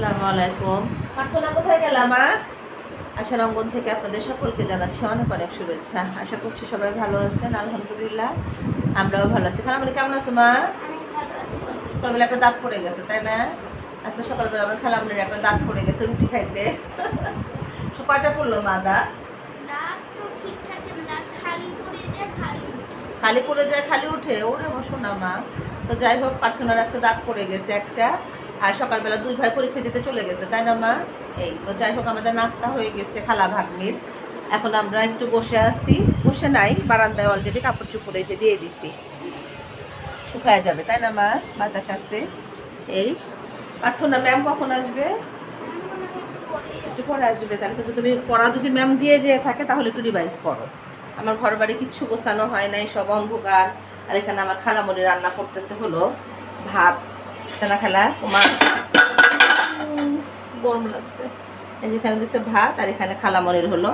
আসসালামু আলাইকুম। প্রার্থনা কোথায় গেলাম মা? আশার অঙ্গন থেকে আপনাদের সকলকে জানাচ্ছি অনেক অনেক শুভেচ্ছা। আশা করছি সবাই ভালো আছেন আলহামদুলিল্লাহ। আমরাও ভালো আছি। খালাম কেমন আছো মা? সকালবেলা একটা দাঁত পড়ে গেছে তাই না? আজকে সকালবেলা আমার খালামনের একটা দাঁত পড়ে গেছে রুটি খাইতে। কয়টা পড়ল মা দাঁত? খালি পড়ে যায় খালি উঠে। ওরে বসো না মা। তো যাই হোক প্রার্থনার আজকে দাঁত পড়ে গেছে একটা। আর সকালবেলা দুই ভাই পরীক্ষা দিতে চলে গেছে, তাই না মা? এই তো যাই হোক, আমাদের নাস্তা হয়ে গেছে খালা ভাগ্নির। এখন আমরা একটু বসে আছি, বসে নাই, বারান্দায় অলরেডি কাপড় চুপড়ে এসে দিয়ে দিছি। শুকায় যাবে, তাই না মা? বাতাস আসছে এই প্রার্থনা ম্যাম কখন আসবে? একটু পরে আসবে, তাহলে কিন্তু তুমি পড়া যদি ম্যাম দিয়ে যেয়ে থাকে, তাহলে একটু রিভাইজ করো। আমার ঘর বাড়ি কিচ্ছু গোছানো হয় নাই, সব অন্ধকার। আর এখানে আমার খালামণি রান্না করতেছে হলো ভাত। হলো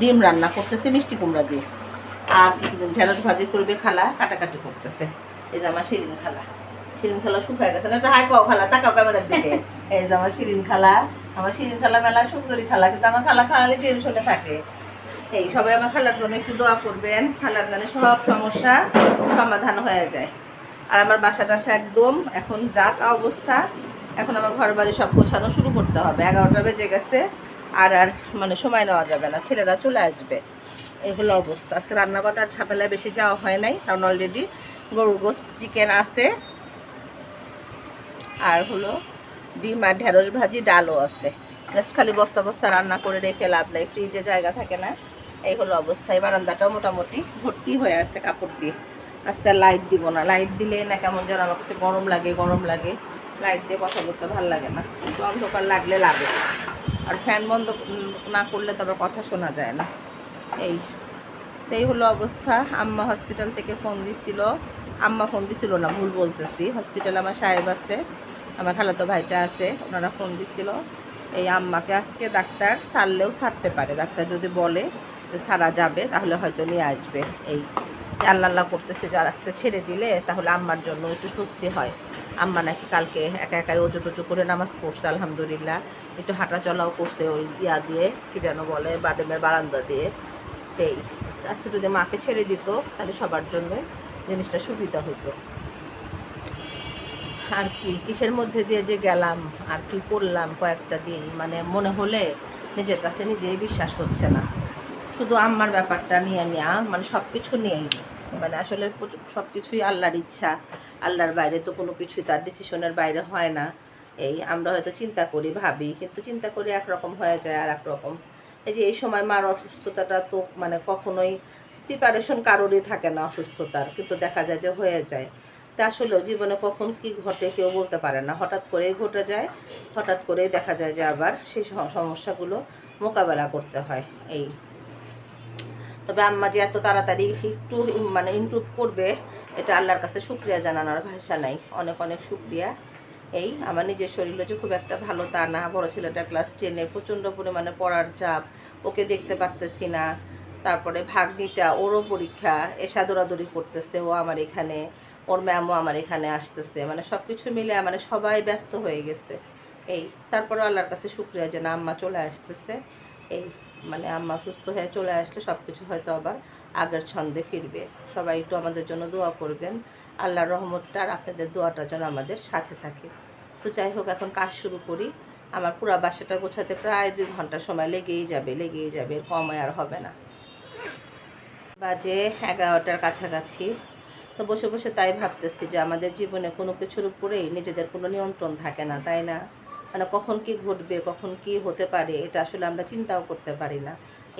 ডিম রান্না করতেছে মিষ্টি কুমড়া দিয়ে। আর ভাজি করবে খালা, কাটাকাটি করতেছে। এই শিরিন খালা। খালা গেছে। না হাই খালা এই শিরিন খালা, আমার শিরিন খালা সুন্দরী খালা, কিন্তু আমার খালা খাওয়ালে থাকে। এই সবাই আমার খালার জন্য একটু দোয়া করবেন। খালার জানে সব সমস্যা সমাধান হয়ে যায়। আর আমার বাসা টাসা একদম, এখন জাত অবস্থা, এখন আমার ঘর বাড়ি সব গোছানো শুরু করতে হবে। এগারোটা বেজে গেছে, আর আর মানে সময় নেওয়া যাবে না, ছেলেরা চলে আসবে। এই হলো অবস্থা। আজকে রান্না বান্নার ঝামেলায় বেশি যাওয়া হয় নাই, কারণ অলরেডি গরুর গোস চিকেন আছে। আর হলো ডিম আর ঢেঁড়স ভাজি, ডালও আছে। জাস্ট খালি বস্তা বস্তা রান্না করে রেখে লাভ নাই ফ্রিজে জায়গা থাকে না। এই হলো অবস্থা। এই বারান্দাটাও মোটামুটি ভর্তি হয়ে আছে কাপড় দিয়ে। আজকে লাইট দিব না। লাইট দিলে না কেমন যেন আমার কাছে গরম লাগে গরম লাগে। লাইট দিয়ে কথা বলতে ভালো লাগে না। একটু অন্ধকার লাগলে লাগে। আর ফ্যান বন্ধ না করলে তো আবার কথা শোনা যায় না। এই এই হলো অবস্থা। আম্মা হসপিটাল থেকে ফোন দিছিল। আম্মা ফোন দিছিল না, ভুল বলতেছি। হসপিটালে আমার সাহেব আছে, আমার খালাতো ভাইটা আছে, ওনারা ফোন দিছিল। এই আম্মাকে আজকে ডাক্তার ছাড়লেও ছাড়তে পারে। ডাক্তার যদি বলে যে ছাড়া যাবে, তাহলে হয়তো নিয়ে আসবে। এই আল্লাহ আল্লাহ করতেছে, যার আজকে ছেড়ে দিলে তাহলে আম্মার জন্য একটু স্বস্তি হয়। আম্মা নাকি কালকে একা একাই ওজো টোজো করে নামাজ পড়ছে, আলহামদুলিল্লাহ। একটু হাঁটা চলাও করছে ওই ইয়া দিয়ে, কী যেন বলে বাডেমের বারান্দা দিয়ে। এই, আজকে যদি মাকে ছেড়ে দিত, তাহলে সবার জন্য জিনিসটা সুবিধা হতো। আর কি, কিসের মধ্যে দিয়ে যে গেলাম, আর কি করলাম কয়েকটা দিন মানে মনে হলে নিজের কাছে নিজেই বিশ্বাস হচ্ছে না। শুধু আম্মার ব্যাপারটা নিয়ে নেওয়া মানে সব কিছু নিয়েই মানে আসলে সব কিছুই আল্লাহর ইচ্ছা। আল্লাহর বাইরে তো কোনো কিছুই তার ডিসিশনের বাইরে হয় না। এই আমরা হয়তো চিন্তা করি, ভাবি, কিন্তু চিন্তা করি একরকম হয়ে যায় আর একরকম। এই যে এই সময় মার অসুস্থতাটা তো মানে কখনোই প্রিপারেশন কারোরই থাকে না অসুস্থতার, কিন্তু দেখা যায় যে হয়ে যায়। তা আসলেও জীবনে কখন কি ঘটে কেউ বলতে পারে না। হঠাৎ করেই ঘটে যায়, হঠাৎ করেই দেখা যায় যে আবার সেই সমস্যাগুলো মোকাবেলা করতে হয়। এই তবে আম্মা যে এত তাড়াতাড়ি একটু মানে ইমপ্রুভ করবে, এটা আল্লাহর কাছে শুক্রিয়া জানানোর ভাষা নাই। অনেক অনেক শুক্রিয়া। এই আমার নিজের শরীরে যে খুব একটা ভালো, তা না। বড় ছেলেটা ক্লাস টেনে প্রচণ্ড পরিমাণে পড়ার চাপ, ওকে দেখতে পারতেছি না। তারপরে ভাগ্নিটা, ওরও পরীক্ষা এসা দৌড়াদৌড়ি করতেছে, ও আমার এখানে, ওর ম্যামও আমার এখানে আসতেছে। মানে সব কিছু মিলে মানে সবাই ব্যস্ত হয়ে গেছে। এই তারপরে আল্লাহর কাছে শুক্রিয়া যে না, আম্মা চলে আসতেছে। এই মানে আম্মা সুস্থ হয়ে চলে আসলে সব কিছু হয়তো আবার আগের ছন্দে ফিরবে। সবাই একটু আমাদের জন্য দোয়া করবেন। আল্লাহর রহমতটা আর আপনাদের দোয়াটা যেন আমাদের সাথে থাকে। তো যাই হোক, এখন কাজ শুরু করি। আমার পুরা বাসাটা গোছাতে প্রায় দুই ঘণ্টা সময় লেগেই যাবে লেগেই যাবে কমে আর হবে না। বাজে এগারোটার কাছাকাছি। তো বসে বসে তাই ভাবতেছি যে আমাদের জীবনে কোনো কিছুর উপরেই নিজেদের কোনো নিয়ন্ত্রণ থাকে না, তাই না? মানে কখন কি ঘটবে, কখন কি হতে পারে, এটা আসলে আমরা চিন্তাও করতে পারি না।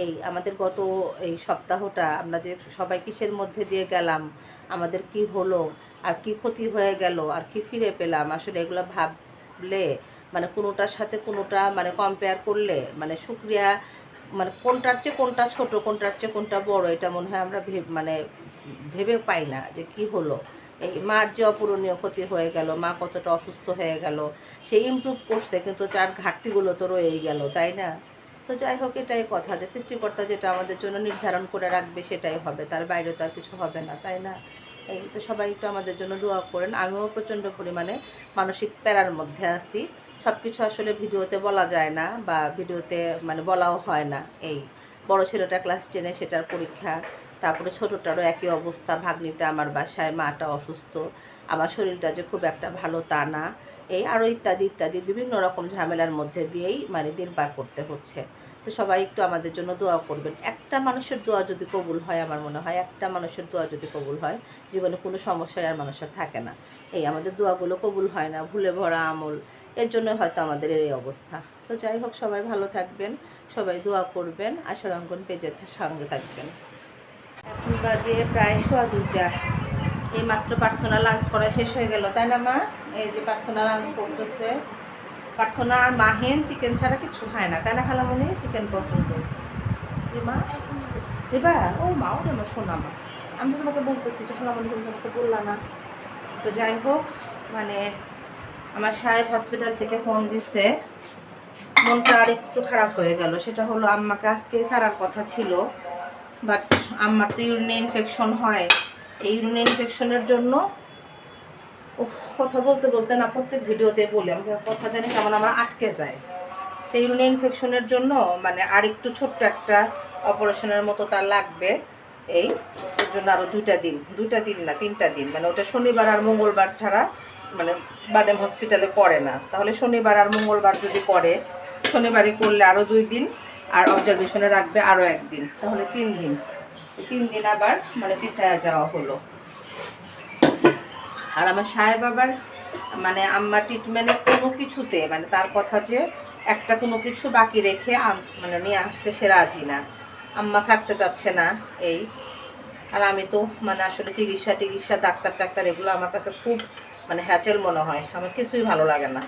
এই আমাদের গত এই সপ্তাহটা আমরা যে সবাই কিসের মধ্যে দিয়ে গেলাম, আমাদের কি হলো, আর কি ক্ষতি হয়ে গেল, আর কি ফিরে পেলাম, আসলে এগুলো ভাবলে মানে কোনোটার সাথে কোনোটা মানে কম্পেয়ার করলে মানে শুক্রিয়া মানে কোনটার চেয়ে কোনটা ছোট, কোনটার চেয়ে কোনটা বড়, এটা মনে হয় আমরা মানে ভেবে পাই না যে কি হলো। এই মার যে অপূরণীয় ক্ষতি হয়ে গেল, মা কতটা অসুস্থ হয়ে গেল, সে ইমপ্রুভ করছে, কিন্তু তার ঘাটতিগুলো তো রয়েই গেল, তাই না? তো যাই হোক, এটাই কথা যে সৃষ্টিকর্তা যেটা আমাদের জন্য নির্ধারণ করে রাখবে, সেটাই হবে, তার বাইরে তো আর কিছু হবে না, তাই না? এই তো সবাই একটু আমাদের জন্য দোয়া করেন, আমিও প্রচণ্ড পরিমাণে মানসিক প্যারার মধ্যে আছি সব কিছু আসলে ভিডিওতে বলা যায় না বা ভিডিওতে মানে বলাও হয় না, এই বড় ছেলেটা ক্লাস টেনে সেটার পরীক্ষা তারপরে ছোটোটারও একই অবস্থা, ভাগ্নিটা আমার বাসায়, মাটা অসুস্থ, আমার শরীরটা যে খুব একটা ভালো তা না। এই আরও ইত্যাদি ইত্যাদি বিভিন্ন রকম ঝামেলার মধ্যে দিয়েই মানে দিন পার করতে হচ্ছে। তো সবাই একটু আমাদের জন্য দোয়া করবেন। একটা মানুষের দোয়া যদি কবুল হয় আমার মনে হয়, একটা মানুষের দোয়া যদি কবুল হয়, জীবনে কোনো সমস্যায় আর মানুষের থাকে না। এই আমাদের দোয়াগুলো কবুল হয় না, ভুলে ভরা আমল, এর জন্য হয়তো আমাদের এই অবস্থা। তো যাই হোক, সবাই ভালো থাকবেন, সবাই দোয়া করবেন, আশার অঙ্কন পেজের সঙ্গে থাকবেন। বাজে প্রায় সোয়া দুইটা এই মাত্র প্রার্থনা লাঞ্চ করা শেষ হয়ে গেল। তাই না, মা? এই যে প্রার্থনা লাঞ্চ করতেছে। প্রার্থনা আর মাহেন চিকেন ছাড়া কিছু হয় না। তাই না, খালামনি? চিকেন পছন্দ। জি, মা? দিবা ও মা, ওরে আমার শোনা, মা। আমি তো তোমাকে বলতেছি যে খালামনি তুমি তোমাকে বললাম না। তো যাই হোক মানে আমার সাহেব হসপিটাল থেকে ফোন দিচ্ছে মনটা আর একটু খারাপ হয়ে গেল। সেটা হলো আম্মাকে আজকে সারার কথা ছিল। বাট আমার তো ইউরিনে ইনফেকশন হয়। এই ইউরিনে ইনফেকশনের জন্য ও কথা বলতে বলতে না, প্রত্যেক ভিডিওতে বলি আমি কথা জানি কেমন আমার আটকে যায়। তো ইউরিনে ইনফেকশনের জন্য মানে আর একটু ছোট্ট একটা অপারেশনের মতো তার লাগবে। এই, এর জন্য আরও দুইটা দিন দুইটা দিন না, তিনটা দিন। মানে ওটা শনিবার আর মঙ্গলবার ছাড়া মানে বাডেম হসপিটালে করে না। তাহলে শনিবার আর মঙ্গলবার যদি করে শনিবারই করলে আরও দুই দিন আর অবজারভেশনে রাখবে আরও একদিন, তাহলে তিন দিন। তিন দিন আবার মানে পিছায়া যাওয়া হলো। আর আমার সাহেব আবার মানে আম্মা ট্রিটমেন্টের কোনো কিছুতে মানে তার কথা যে একটা কোনো কিছু বাকি রেখে আনছ মানে নিয়ে আসতে সে রাজি না। আম্মা থাকতে চাচ্ছে না এই। আর আমি তো মানে আসলে চিকিৎসা টিকিৎসা, ডাক্তার টাক্তার এগুলো আমার কাছে খুব মানে হ্যাচেল মনে হয়। আমার কিছুই ভালো লাগে না।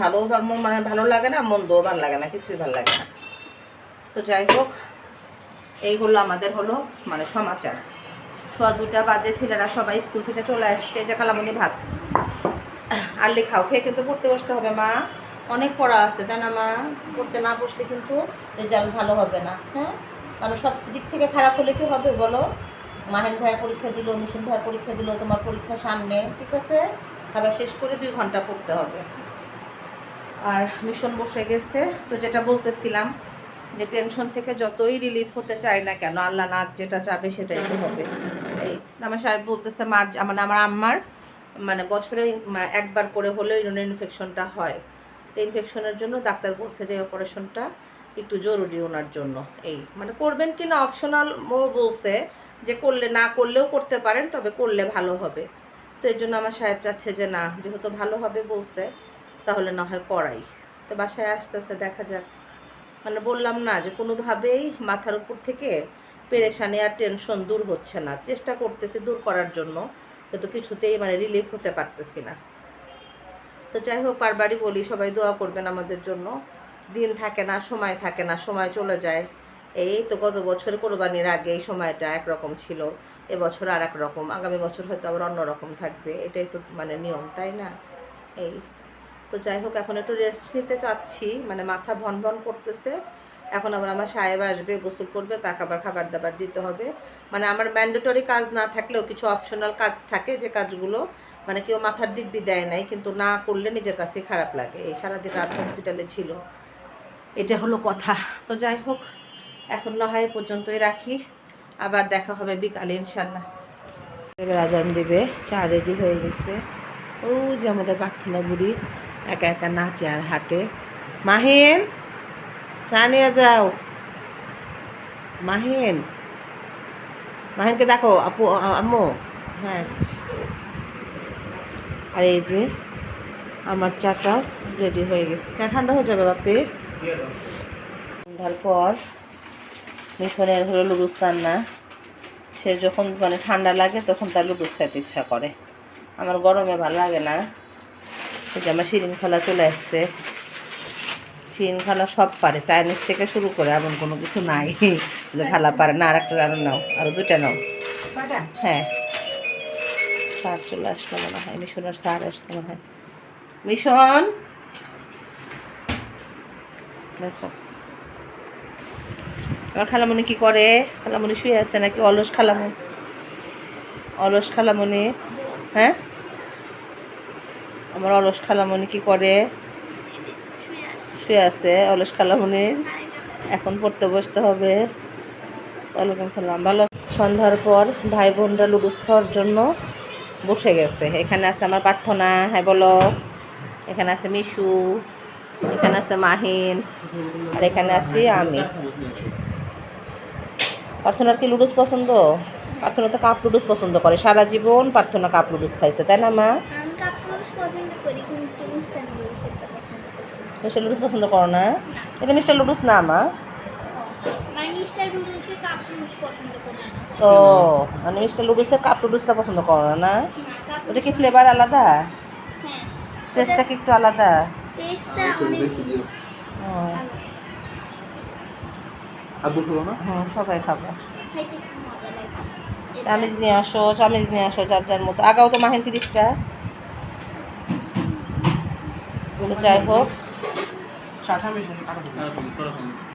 ভালো মানে ভালো লাগে না, মন্দও ভালো লাগে না, কিছুই ভালো লাগে না। তো যাই হোক, এই হলো আমাদের হলো মানে সমাচার। সোয়া দুটা বাজে, ছেলেরা সবাই স্কুল থেকে চলে আসছে। যে খালামনি ভাত। আর লেখাও খেয়ে কিন্তু পড়তে বসতে হবে, মা। অনেক পড়া আছে, তাই না, মা? পড়তে না বসলে কিন্তু রেজাল্ট ভালো হবে না হ্যাঁ? কারণ সব দিক থেকে খারাপ হলে কি হবে, বলো? মাহেন ভাইয়ের পরীক্ষা দিল, মিশন ভাইয়ের পরীক্ষা দিল, তোমার পরীক্ষা সামনে, ঠিক আছে? আবার শেষ করে দুই ঘণ্টা পড়তে হবে। আর মিশন বসে গেছে, তো যেটা বলতেছিলাম যে টেনশন থেকে যতই রিলিফ হতে চায় না কেন, আল্লাহ না যেটা চাবে সেটাই তো হবে। এই আমার সাহেব বলতেছে, মার মানে আমার আম্মার মানে বছরে একবার করে হলেও ইউরিন ইনফেকশনটা হয়। তো ইনফেকশনের জন্য ডাক্তার বলছে যে অপারেশনটা একটু জরুরি ওনার জন্য। এই মানে করবেন কি না অপশনাল ও বলছে যে, করলে না করলেও করতে পারেন, তবে করলে ভালো হবে। তো এর জন্য আমার সাহেব চাচ্ছে যে, না, যেহেতু ভালো হবে বলছে, তাহলে না হয় করাই। তো বাসায় আসতেছে, দেখা যাক। মানে বললাম না যে কোনোভাবেই মাথার উপর থেকে পেরেশানি আর টেনশন দূর হচ্ছে না। চেষ্টা করতেছি দূর করার জন্য, কিন্তু কিছুতেই মানে রিলিফ হতে পারতেছি না। তো যাই হোক বারবারই বলি, সবাই দোয়া করবেন আমাদের জন্য। দিন থাকে না, সময় থাকে না, সময় চলে যায়। এই তো গত বছর কোরবানির আগে এই সময়টা একরকম ছিল, এবছর আর এক রকম। আগামী বছর হয়তো আবার অন্য রকম থাকবে, এটাই তো মানে নিয়ম, তাই না? এই। তো যাই হোক, এখন একটু রেস্ট নিতে চাচ্ছি। মানে মাথা ভন ভন করতেছে। এখন আবার আমার সাহেব আসবে, গোসল করবে, তাকে আবার খাবার দাবার দিতে হবে। মানে আমার ম্যান্ডেটরি কাজ না থাকলেও কিছু অপশনাল কাজ থাকে যে কাজগুলো। মানে কেউ মাথার দিব্যি দেয় নাই, কিন্তু না করলে নিজের কাছে খারাপ লাগে। এই সারাদিন রাত হসপিটালে ছিল। এটা হলো কথা। তো যাই হোক, এখন না হয় পর্যন্তই রাখি। আবার দেখা হবে বিকালে ইনশাল্লাহ রাজান দেবে, চা রেডি হয়ে গেছে। ও যে আমাদের প্রার্থনা বুড়ি। একা একা নাচে আর হাঁটে। মাহিন, চা নিয়ে যাও। মাহিন, মাহিনকে ডাকো। আপু আম্মু। হ্যাঁ। আর এই যে আমার চাটা রেডি হয়ে গেছে। চা ঠান্ডা হয়ে যাবে, বাপে? সন্ধ্যার পর মিশনের হলো লুডুস রান্না। সে যখন মানে ঠান্ডা লাগে, তখন তার লুডুস খাইতে ইচ্ছা করে। আমার গরমে ভালো লাগে না। যে আমার শিরিন খালা চলে আসছে। শিরিন খালা সব পারে চাইনিজ থেকে শুরু করে এমন কোনো কিছু নাই। যে খালা পারে না আর একটা আরও নাও আরও দুটা নাও। হ্যাঁ। স্যার চলে আসলো মনে হয় মিশনের স্যার আসছে মনে হয়। মিশন! দেখো। আমার খালামণি কি করে? খালামণি শুয়ে আছে নাকি? অলস খালামণি অলস খালামণি হ্যাঁ? আমার অলস খালামণি কি করে? শুয়ে আছে, অলস খালামুনির এখন পড়তে বসতে হবে। ওয়ালাইকুম সালাম। ভালো সন্ধ্যার পর ভাই বোনরা লুডুস খাওয়ার জন্য বসে গেছে। এখানে আছে আমার প্রার্থনা হ্যাঁ বলো। এখানে আছে মিশু। এখানে আছে মাহিন। আর এখানে আছি আমি। প্রার্থনার কি লুডুস পছন্দ? প্রার্থনা তো কাপ লুডুস পছন্দ করে। সারা জীবন প্রার্থনা কাপ লুডুস খাইছে, তাই না মা? আমি পছন্দ করি কিন্তু মিস্টার নুডলস পছন্দ করি। মিস্টার লুডুস পছন্দ করো না? এটা মিস্টার লুডুস না মা? মানে ও মানে মিস্টার লুডুসের কাপ লুডুসটা পছন্দ করো না? না না, ওটা কি ফ্লেভার আলাদা? হ্যাঁ টেস্টটা কি একটু আলাদা? সবাই খাব। চামিজ নিয়ে আসো চামিজ নিয়ে আসো যার যার মতো। আগাও তো মাহিন তিরিশটা। যাই হোক।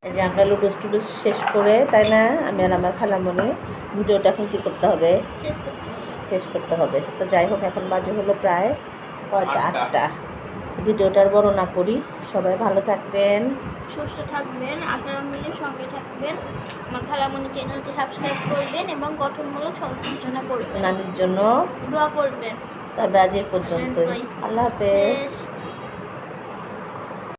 এই যে আমরা লুডুস টুডুস শেষ করে তাই না? আমি আর আমার খালামণি ভিডিওটা এখন কি করতে হবে? শেষ করতে হবে। শেষ করতে হবে তো যাই হোক এখন বাজে হলো প্রায় কয়টা? আটটা। ভিডিওটার বড় না করি। সবাই ভালো থাকবেন। সুস্থ থাকবেন আপনারা মিলে সঙ্গে থাকবেন। আমার খালামণি চ্যানেলটি সাবস্ক্রাইব করবেন এবং গঠনমূলক সমালোচনা করবেন। নানির জন্য। দোয়া করবেন। তবে আজ এই পর্যন্তই। আল্লাহ হাফেজ।